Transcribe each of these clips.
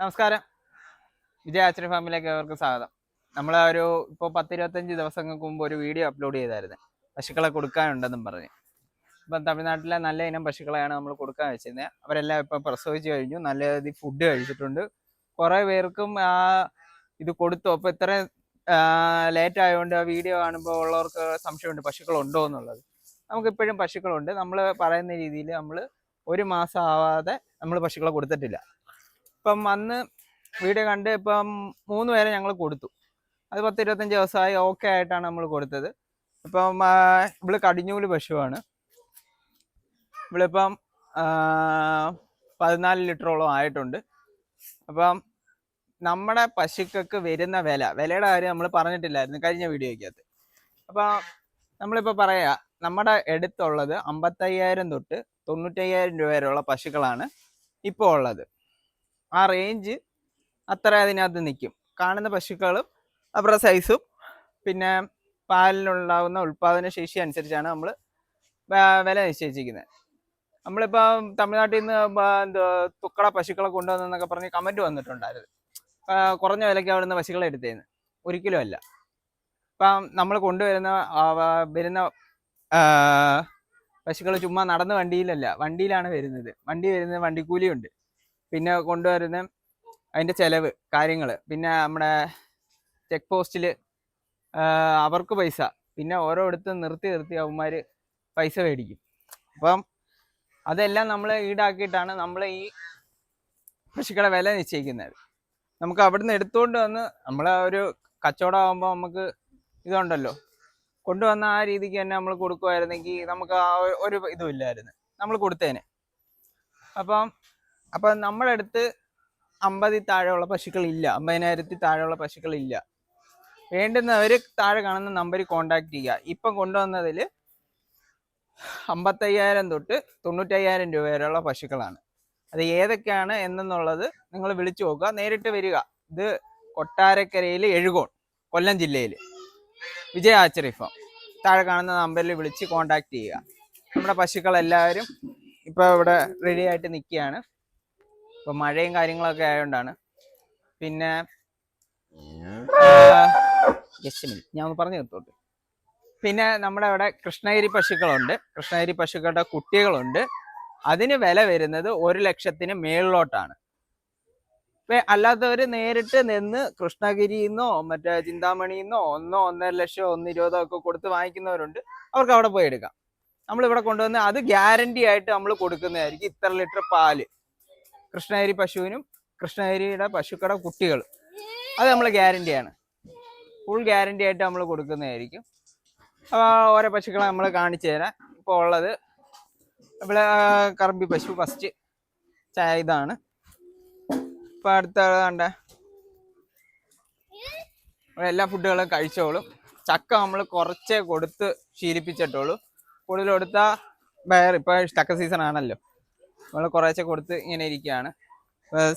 നമസ്കാരം. വിജയ ആച്ചറി ഫാമിലേക്ക് അവർക്ക് സ്വാഗതം. നമ്മൾ ഒരു ഇപ്പോൾ പത്തിരുപത്തഞ്ച് ദിവസങ്ങൾക്ക് മുമ്പ് ഒരു വീഡിയോ അപ്ലോഡ് ചെയ്തായിരുന്നു. പശുക്കളെ കൊടുക്കാനുണ്ടെന്നും പറഞ്ഞ്. ഇപ്പം തമിഴ്നാട്ടിലെ നല്ല ഇനം പശുക്കളെയാണ് നമ്മൾ കൊടുക്കാൻ വെച്ചിരുന്നത് അവരെല്ലാം ഇപ്പം പ്രസവിച്ച് കഴിഞ്ഞു. നല്ല രീതിയിൽ ഫുഡ് കഴിച്ചിട്ടുണ്ട്. കുറേ പേർക്കും ആ ഇത് കൊടുത്തു. അപ്പോൾ ഇത്ര ലേറ്റ് ആയതുകൊണ്ട് ആ വീഡിയോ കാണുമ്പോൾ ഉള്ളവർക്ക് സംശയമുണ്ട് പശുക്കളുണ്ടോ എന്നുള്ളത്. നമുക്കിപ്പോഴും പശുക്കളുണ്ട്. നമ്മൾ പറയുന്ന രീതിയിൽ നമ്മൾ ഒരു മാസം ആവാതെ നമ്മൾ പശുക്കളെ കൊടുത്തിട്ടില്ല. ഇപ്പം അന്ന് വീഡിയോ കണ്ട് ഇപ്പം മൂന്ന് പേരെ ഞങ്ങൾ കൊടുത്തു. അത് പത്ത് ഇരുപത്തഞ്ച് ദിവസമായി ഓക്കെ ആയിട്ടാണ് നമ്മൾ കൊടുത്തത്. ഇപ്പം ഇവൾ കടിഞ്ഞൂൽ പശുവാണ്. ഇവളിപ്പം പതിനാല് ലിറ്ററോളം ആയിട്ടുണ്ട്. അപ്പം നമ്മുടെ പശുക്കൾക്ക് വരുന്ന വില വിലയുടെ കാര്യം നമ്മൾ പറഞ്ഞിട്ടില്ലായിരുന്നു കഴിഞ്ഞ വീഡിയോയ്ക്കകത്ത്. അപ്പം നമ്മളിപ്പോൾ പറയാ നമ്മുടെ അടുത്തുള്ളത് അമ്പത്തയ്യായിരം തൊട്ട് തൊണ്ണൂറ്റയ്യായിരം രൂപ വരെയുള്ള പശുക്കളാണ് ഇപ്പോൾ ഉള്ളത്. ആ റേഞ്ച് അത്ര അതിനകത്ത് നിൽക്കും കാണുന്ന പശുക്കളും അവരുടെ സൈസും പിന്നെ പാലിനുണ്ടാകുന്ന ഉൽപാദന ശേഷി അനുസരിച്ചാണ് നമ്മൾ വില നിശ്ചയിച്ചിരിക്കുന്നത് നമ്മളിപ്പോൾ തമിഴ്നാട്ടിൽ നിന്ന് എന്തോ തുക്കട പശുക്കളെ കൊണ്ടുവന്നെന്നൊക്കെ പറഞ്ഞ് കമന്റ് വന്നിട്ടുണ്ടായിരുന്നു. കുറഞ്ഞ വിലയ്ക്ക് അവിടുന്ന് പശുക്കളെ എടുത്തേന്ന്. ഒരിക്കലും അല്ല. ഇപ്പം നമ്മൾ കൊണ്ടുവരുന്ന വരുന്ന പശുക്കൾ ചുമ്മാ നടന്ന വണ്ടിയിലല്ല. വണ്ടിയിലാണ് വരുന്നത്. വണ്ടി വരുന്നത് വണ്ടിക്കൂലിയുണ്ട്. പിന്നെ കൊണ്ടുവരുന്ന അതിന്റെ ചിലവ് കാര്യങ്ങൾ പിന്നെ നമ്മുടെ ചെക്ക് പോസ്റ്റിൽ അവർക്ക് പൈസ. പിന്നെ ഓരോ ഇടത്ത് നിർത്തി നിർത്തി അവന്മാർ പൈസ മേടിക്കും. അപ്പം അതെല്ലാം നമ്മൾ ഈടാക്കിയിട്ടാണ് നമ്മൾ ഈ പശുക്കളെ വില നിശ്ചയിക്കുന്നത്. നമുക്ക് അവിടുന്ന് എടുത്തുകൊണ്ട് വന്ന് നമ്മൾ ഒരു കച്ചവടമാകുമ്പോൾ നമുക്ക് ഇതുണ്ടല്ലോ. കൊണ്ടുവന്ന ആ രീതിക്ക് തന്നെ നമ്മൾ കൊടുക്കുമായിരുന്നെങ്കിൽ നമുക്ക് ആ ഒരു- ഇതുമില്ലായിരുന്നു നമ്മൾ കൊടുത്തേനെ. അപ്പം അപ്പം നമ്മുടെ അടുത്ത് അമ്പതിൽ താഴെയുള്ള പശുക്കളില്ല അമ്പതിനായിരത്തിൽ താഴെയുള്ള പശുക്കളില്ല. വേണ്ടുന്നവർ താഴെ കാണുന്ന നമ്പറിൽ കോണ്ടാക്ട് ചെയ്യുക. ഇപ്പം കൊണ്ടുവന്നതിൽ അമ്പത്തയ്യായിരം തൊട്ട് തൊണ്ണൂറ്റയ്യായിരം രൂപ വരെയുള്ള പശുക്കളാണ്. അത് ഏതൊക്കെയാണ് എന്നുള്ളത് നിങ്ങൾ വിളിച്ചു നോക്കുക. നേരിട്ട് വരിക. ഇത് കൊട്ടാരക്കരയിൽ എഴുകോൺ കൊല്ലം ജില്ലയിൽ വിജയ ആച്ചറി താഴെ കാണുന്ന നമ്പറിൽ വിളിച്ച് കോണ്ടാക്ട് ചെയ്യുക. നമ്മുടെ പശുക്കളെല്ലാവരും ഇപ്പോൾ ഇവിടെ റെഡി ആയിട്ട് നിൽക്കുകയാണ്. ഇപ്പൊ മഴയും കാര്യങ്ങളൊക്കെ ആയതുകൊണ്ടാണ് പിന്നെ ഞാൻ ഒന്ന് പറഞ്ഞു നിർത്തോട്ടെ പിന്നെ നമ്മുടെ അവിടെ കൃഷ്ണഗിരി പശുക്കളുണ്ട്. കൃഷ്ണഗിരി പശുക്കളുടെ കുട്ടികളുണ്ട്. അതിന് വില വരുന്നത് ഒരു ലക്ഷത്തിന് മേളിലോട്ടാണ്. അല്ലാത്തവർ നേരിട്ട് നിന്ന് കൃഷ്ണഗിരിന്നോ മറ്റേ ചിന്താമണിന്നോ ഒന്നോ ഒന്നര ലക്ഷം ഒന്ന് ഇരുപതോ ഒക്കെ കൊടുത്ത് വാങ്ങിക്കുന്നവരുണ്ട്. അവർക്ക് അവിടെ പോയി എടുക്കാം. നമ്മൾ നമ്മളിവിടെ കൊണ്ടുവന്ന് അത് ഗ്യാരണ്ടി ആയിട്ട് നമ്മൾ കൊടുക്കുന്നതായിരിക്കും ഇത്ര ലിറ്റർ പാൽ. കൃഷ്ണഗിരി പശുവിനും കൃഷ്ണഗിരിയുടെ പശുക്കട കുട്ടികൾ അത് നമ്മൾ ഗ്യാരണ്ടിയാണ് ഫുൾ ഗ്യാരണ്ടി ആയിട്ട് നമ്മൾ കൊടുക്കുന്നതായിരിക്കും. ഓരോ പശുക്കളെ നമ്മൾ കാണിച്ചു തരാം. ഇപ്പോൾ ഉള്ളത് ഇവിടെ കറമ്പി പശു ഫസ്റ്റ് ചായ ഇതാണ്. ഇപ്പം അടുത്ത കണ്ട. എല്ലാ ഫുഡുകളും കഴിച്ചോളും. ചക്ക നമ്മൾ കുറച്ചേ കൊടുത്ത് ശീലിപ്പിച്ചിട്ടുള്ളൂ. കൂടുതൽ കൊടുത്താൽ വേറെ ഇപ്പോൾ ചക്ക സീസൺ ആണല്ലോ. നമ്മൾ കുറേശ്ശെ കൊടുത്ത് ഇങ്ങനെ ഇരിക്കുകയാണ്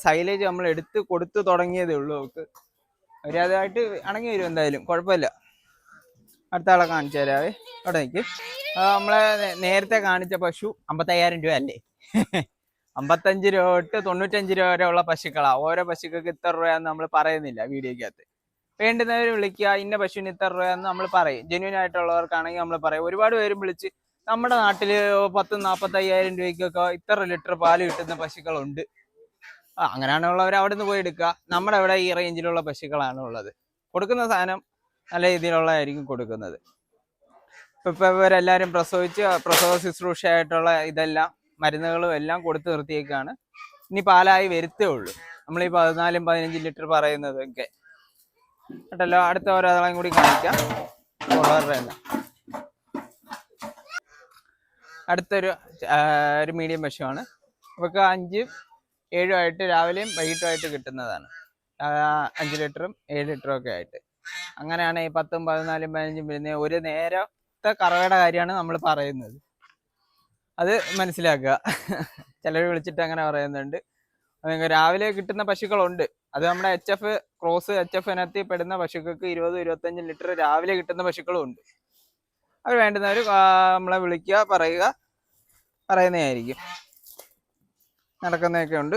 സൈലേജ് നമ്മൾ എടുത്ത് കൊടുത്ത് തുടങ്ങിയതേ ഉള്ളൂ അവർക്ക്. അവരതായിട്ട് അണങ്ങി വരും എന്തായാലും. കുഴപ്പമില്ല. അടുത്ത ആളെ കാണിച്ചു തരാവേ. അവിടെ നിൽക്ക് നമ്മളെ നേരത്തെ കാണിച്ച പശു അമ്പത്തയ്യായിരം രൂപ അല്ലേ? അമ്പത്തഞ്ച് രൂപ തൊട്ട് തൊണ്ണൂറ്റഞ്ച് രൂപ വരെ ഉള്ള പശുക്കളാണ് ഓരോ പശുക്കൾക്ക് ഇത്ര രൂപയെന്ന് നമ്മൾ പറയുന്നില്ല വീഡിയോക്കകത്ത്. വേണ്ടുന്നവർ വിളിക്കുക. ഇന്ന പശുവിന് ഇത്ര രൂപയെന്ന് നമ്മൾ പറയും. ജെന്യൂൻ ആയിട്ടുള്ളവർക്കാണെങ്കിൽ നമ്മൾ പറയും. ഒരുപാട് പേരും വിളിച്ച് നമ്മുടെ നാട്ടിൽ പത്ത് നാൽപ്പത്തയ്യായിരം രൂപയ്ക്കൊക്കെ ഇത്ര ലിറ്റർ പാൽ കിട്ടുന്ന പശുക്കളുണ്ട്. അങ്ങനെയാണുള്ളവർ അവിടെ നിന്ന് പോയി എടുക്കുക. നമ്മുടെ ഇവിടെ ഈ റേഞ്ചിലുള്ള പശുക്കളാണ് ഉള്ളത്. കൊടുക്കുന്ന സാധനം നല്ല രീതിയിലുള്ളതായിരിക്കും കൊടുക്കുന്നത്. ഇപ്പം ഇവരെല്ലാവരും പ്രസവിച്ച് പ്രസവ ശുശ്രൂഷയായിട്ടുള്ള ഇതെല്ലാം മരുന്നുകളും എല്ലാം കൊടുത്തു നിർത്തിയേക്കാണ്. ഇനി പാലായി വരുത്തേ ഉള്ളൂ. നമ്മൾ ഈ പതിനാലും പതിനഞ്ചും ലിറ്റർ പറയുന്നതൊക്കെ. കേട്ടല്ലോ? അടുത്ത ഓരോ ഒരാളെയും കൂടി കാണിക്കാം. ഉള്ളവരുടെ അടുത്തൊരു ഒരു മീഡിയം പശുവാണ്. ഇവർക്ക് അഞ്ചും ഏഴും ആയിട്ട് രാവിലെയും വൈകിട്ടുമായിട്ട് കിട്ടുന്നതാണ്. അഞ്ച് ലിറ്ററും ഏഴ് ലിറ്ററും ഒക്കെ ആയിട്ട്. അങ്ങനെയാണ് ഈ പത്തും പതിനാലും പതിനഞ്ചും വരുന്ന ഒരു നേരത്തെ കറവയുടെ കാര്യമാണ് നമ്മൾ പറയുന്നത്. അത് മനസ്സിലാക്കുക. ചിലർ വിളിച്ചിട്ട് അങ്ങനെ പറയുന്നുണ്ട്. അത് രാവിലെ കിട്ടുന്ന പശുക്കളുണ്ട്. അത് നമ്മുടെ H F cross H F ഇനത്തിൽ പെടുന്ന പശുക്കൾക്ക് ഇരുപത് ഇരുപത്തഞ്ച് ലിറ്റർ രാവിലെ കിട്ടുന്ന പശുക്കളും ഉണ്ട് അത് വേണ്ടുന്നവർ നമ്മളെ വിളിക്കുക പറയുക. പറയുന്നതായിരിക്കും നടക്കുന്നതൊക്കെ ഉണ്ട്.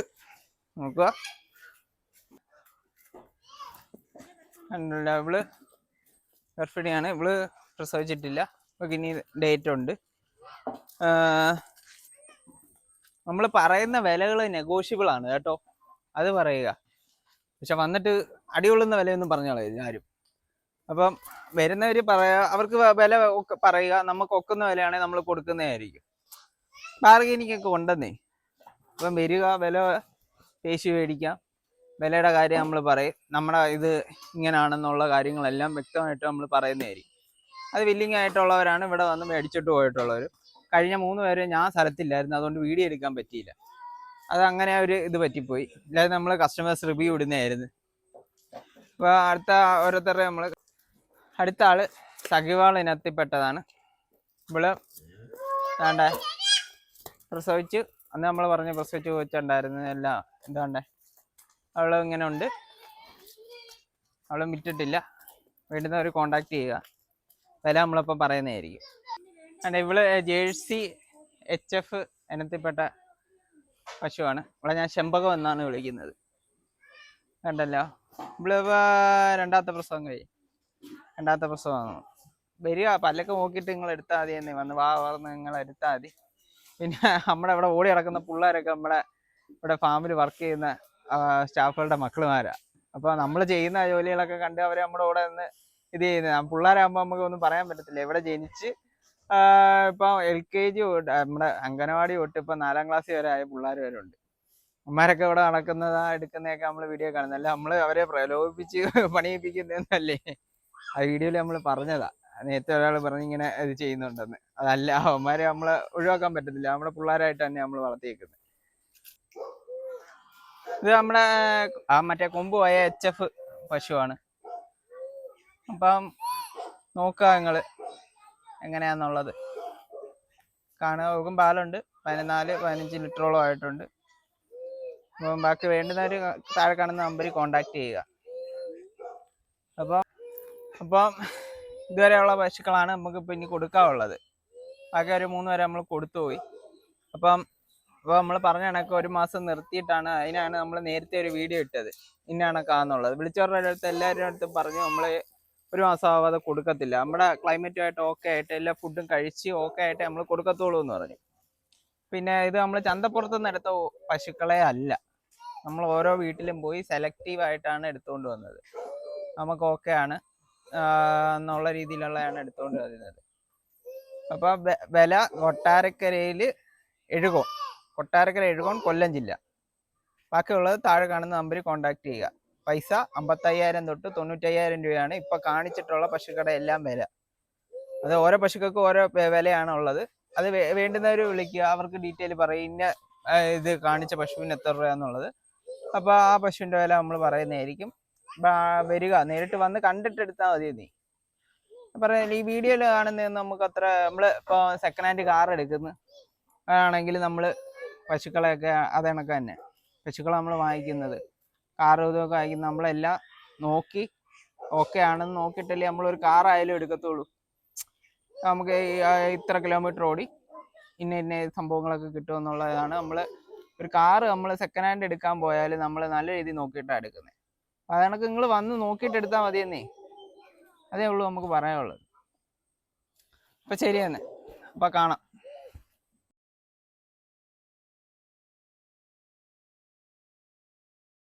നോക്കുക. ഇവൾ ഗർഭിണിയാണ്. ഇവൾ പ്രസവിച്ചിട്ടില്ല. ഇവൾക്ക് ഇനി ഡേറ്റ് ഉണ്ട്. നമ്മൾ പറയുന്ന വിലകൾ നെഗോഷ്യബിൾ ആണ് കേട്ടോ. അത് പറയുക. പക്ഷെ വന്നിട്ട് അടികൊള്ളുന്ന വിലയൊന്നും പറഞ്ഞോളൂ ആരും. അപ്പം വരുന്നവർ പറയാ അവർക്ക് വില പറയുക നമുക്ക് ഒക്കുന്ന വിലയാണെങ്കിൽ നമ്മൾ കൊടുക്കുന്നതായിരിക്കും ബാർഗനിങ്ങൊക്കെ ഉണ്ടെന്നേ. അപ്പം വരിക വില പേശി മേടിക്കാം. വിലയുടെ കാര്യം നമ്മൾ പറയും. നമ്മുടെ ഇത് ഇങ്ങനെയാണെന്നുള്ള കാര്യങ്ങളെല്ലാം വ്യക്തമായിട്ട് നമ്മൾ പറയുന്നതായിരിക്കും അത് വില്ലിങ് ആയിട്ടുള്ളവരാണ് ഇവിടെ വന്ന് മേടിച്ചിട്ട് പോയിട്ടുള്ളവർ കഴിഞ്ഞ മൂന്ന് പേര് ഞാൻ സ്ഥലത്തില്ലായിരുന്നു അതുകൊണ്ട് വീഡിയോ എടുക്കാൻ പറ്റിയില്ല. അത് അങ്ങനെ ഒരു ഇത് പറ്റിപ്പോയി. ഇല്ലാതെ നമ്മൾ കസ്റ്റമേഴ്സ് റിവ്യൂ ഇടുന്നതായിരുന്നു അപ്പോൾ അടുത്ത ഓരോരുത്തരുടെ നമ്മൾ അടുത്ത ആൾ സഖിവാൾ ഇനത്തിൽപ്പെട്ടതാണ് ഇവൾ വേണ്ട പ്രസവിച്ച്. അന്ന് നമ്മൾ പറഞ്ഞ് പ്രസവിച്ച് വെച്ചിട്ടുണ്ടായിരുന്നു എല്ലാം. എന്താണ്ടേ അവൾ ഇങ്ങനെ ഉണ്ട് അവളും വിറ്റിട്ടില്ല വേണ്ടുന്നവർ കോണ്ടാക്ട് ചെയ്യുക. വില നമ്മളിപ്പോൾ പറയുന്നതായിരിക്കും. അല്ല ഇവൾ ജേഴ്സി എച്ച് എഫ് ഇനത്തിൽപ്പെട്ട പശുവാണ്. ഇവിടെ ഞാൻ ചെമ്പകം എന്നാണ് വിളിക്കുന്നത്. കണ്ടല്ലോ? ഇവിടെ രണ്ടാമത്തെ പ്രസവം കഴിയും രണ്ടാമത്തെ പ്രസവമാണ് വരിക പല്ലൊക്കെ നോക്കിയിട്ട് നിങ്ങൾ എടുത്താൽ മതി എന്നേ. വന്ന് വാ വളർന്ന് നിങ്ങൾ എടുത്താൽ മതി. പിന്നെ നമ്മുടെ ഇവിടെ ഓടി നടക്കുന്ന പിള്ളേരൊക്കെ നമ്മുടെ ഇവിടെ ഫാമിൽ വർക്ക് ചെയ്യുന്ന സ്റ്റാഫുകളുടെ മക്കളുമാരാ. അപ്പോൾ നമ്മൾ ചെയ്യുന്ന ജോലികളൊക്കെ കണ്ട് അവർ നമ്മുടെ കൂടെ നിന്ന് ഇത് ചെയ്യുന്നത്. പിള്ളേരാകുമ്പോൾ നമുക്ക് ഒന്നും പറയാൻ പറ്റത്തില്ല. എവിടെ ജനിച്ച് ഇപ്പോൾ ഇപ്പം എൽ കെ ജി തൊട്ട് നമ്മുടെ അംഗനവാടി തൊട്ട് ഇപ്പം നാലാം ക്ലാസ് വരെ ആയ പിള്ളേർ വരെ ഉണ്ട്. അമ്മമാരൊക്കെ ഇവിടെ നടക്കുന്നതാ എടുക്കുന്നതൊക്കെ നമ്മൾ വീഡിയോ കാണുന്നത്. അല്ല നമ്മൾ അവരെ പ്രലോഭിപ്പിച്ച് പണിയിപ്പിക്കുന്നതല്ലേ? ആ വീഡിയോയിൽ നമ്മൾ പറഞ്ഞതാ. നേരത്തെ ഒരാൾ പറഞ്ഞിങ്ങനെ ഇത് ചെയ്യുന്നുണ്ടെന്ന്. അതല്ല അവന്മാരെ നമ്മൾ ഒഴിവാക്കാൻ പറ്റത്തില്ല. നമ്മുടെ പിള്ളേരായിട്ട് തന്നെ നമ്മൾ വളർത്തിയേക്കുന്നത് ഇത് നമ്മുടെ ആ മറ്റേ കൊമ്പ് പോയ എച്ച് എഫ് പശുവാണ്. അപ്പം നോക്കുക നിങ്ങൾ എങ്ങനെയാന്നുള്ളത്. കാണുക. നോക്കും പാലുണ്ട്. പതിനാല് പതിനഞ്ച് ലിറ്ററോളം ആയിട്ടുണ്ട്. അപ്പം ബാക്കി വേണ്ടുന്നവർ താഴെ കാണുന്ന നമ്പറിൽ കോണ്ടാക്ട് ചെയ്യുക. അപ്പം അപ്പം ഇതുവരെയുള്ള പശുക്കളാണ് നമുക്ക് ഇപ്പം ഇനി കൊടുക്കാനുള്ളത്. ബാക്കി ഒരു മൂന്ന് വരെ നമ്മൾ കൊടുത്തുപോയി അപ്പം അപ്പോൾ നമ്മൾ പറഞ്ഞ കണക്ക് ഒരു മാസം നിർത്തിയിട്ടാണ് അതിനാണ് നമ്മൾ നേരത്തെ ഒരു വീഡിയോ ഇട്ടത്. ഇന്ന കണക്കാന്നുള്ളത് വിളിച്ചവരുടെ അടുത്ത് എല്ലാവരുടെ അടുത്തും പറഞ്ഞു നമ്മൾ ഒരു മാസം ആവാതെ കൊടുക്കത്തില്ല. നമ്മുടെ ക്ലൈമറ്റുമായിട്ട് ഓക്കെ ആയിട്ട് എല്ലാ ഫുഡും കഴിച്ച് ഓക്കെ ആയിട്ട് നമ്മൾ കൊടുക്കത്തുള്ളൂ എന്ന് പറഞ്ഞു. പിന്നെ ഇത് നമ്മൾ ചന്തപ്പുറത്ത് നിന്ന് എടുത്ത പശുക്കളെ അല്ല. നമ്മൾ ഓരോ വീട്ടിലും പോയി സെലക്റ്റീവായിട്ടാണ് എടുത്തുകൊണ്ട് വന്നത്. നമുക്ക് ഓക്കെ ആണ്. എന്നുള്ള രീതിയിലുള്ളതാണ് എടുത്തുകൊണ്ട് വരുന്നത് അപ്പോൾ വില കൊട്ടാരക്കരയിൽ എഴുകോൺ കൊട്ടാരക്കര എഴുകോൺ കൊല്ലം ജില്ല. ബാക്കിയുള്ളത് താഴെ കാണുന്ന നമ്പറിൽ കോൺടാക്ട് ചെയ്യുക. പൈസ അമ്പത്തയ്യായിരം തൊട്ട് തൊണ്ണൂറ്റയ്യായിരം രൂപയാണ് ഇപ്പൊ കാണിച്ചിട്ടുള്ള പശുക്കട എല്ലാം വില. അത് ഓരോ പശുക്കൾക്കും ഓരോ വിലയാണ് ഉള്ളത്. അത് വേണ്ടുന്നവർ വിളിക്കുക. അവർക്ക് ഡീറ്റെയിൽ പറയും. ഇന്ന ഇത് കാണിച്ച പശുവിന് എത്ര രൂപയാന്നുള്ളത്. അപ്പൊ ആ പശുവിന്റെ വില നമ്മൾ പറയുന്നതായിരിക്കും. വരിക. നേരിട്ട് വന്ന് കണ്ടിട്ട് എടുത്താൽ മതി നീ. പറഞ്ഞ ഈ വീഡിയോയിൽ കാണുന്ന നമുക്ക് അത്ര നമ്മൾ ഇപ്പൊ സെക്കൻഡ് ഹാൻഡ് കാർ എടുക്കുന്നു. ആണെങ്കിൽ നമ്മൾ പശുക്കളെയൊക്കെ അത് കണക്ക് തന്നെ. പശുക്കളെ നമ്മൾ വാങ്ങിക്കുന്നത്. കാർ ഇതൊക്കെ വാങ്ങിക്കുന്നത് നമ്മളെല്ലാം നോക്കി ഓക്കെ ആണെന്ന് നോക്കിയിട്ടല്ലേ നമ്മളൊരു കാറായാലും എടുക്കത്തുള്ളൂ. നമുക്ക് ഇത്ര കിലോമീറ്റർ ഓടി ഇന്ന ഇന്ന സംഭവങ്ങളൊക്കെ കിട്ടുമെന്നുള്ളതാണ് നമ്മൾ ഒരു കാറ് നമ്മൾ സെക്കൻഡ് ഹാൻഡ് എടുക്കാൻ പോയാൽ നമ്മൾ നല്ല രീതിയിൽ നോക്കിയിട്ടാണ് എടുക്കുന്നത് അത് കണക്ക് നിങ്ങൾ വന്ന് നോക്കിയിട്ട് എടുത്താൽ മതിയെന്നേ. അതേ ഉള്ളൂ നമുക്ക് പറയാനുള്ളത്. അപ്പം ശരി തന്നെ. അപ്പം കാണാം.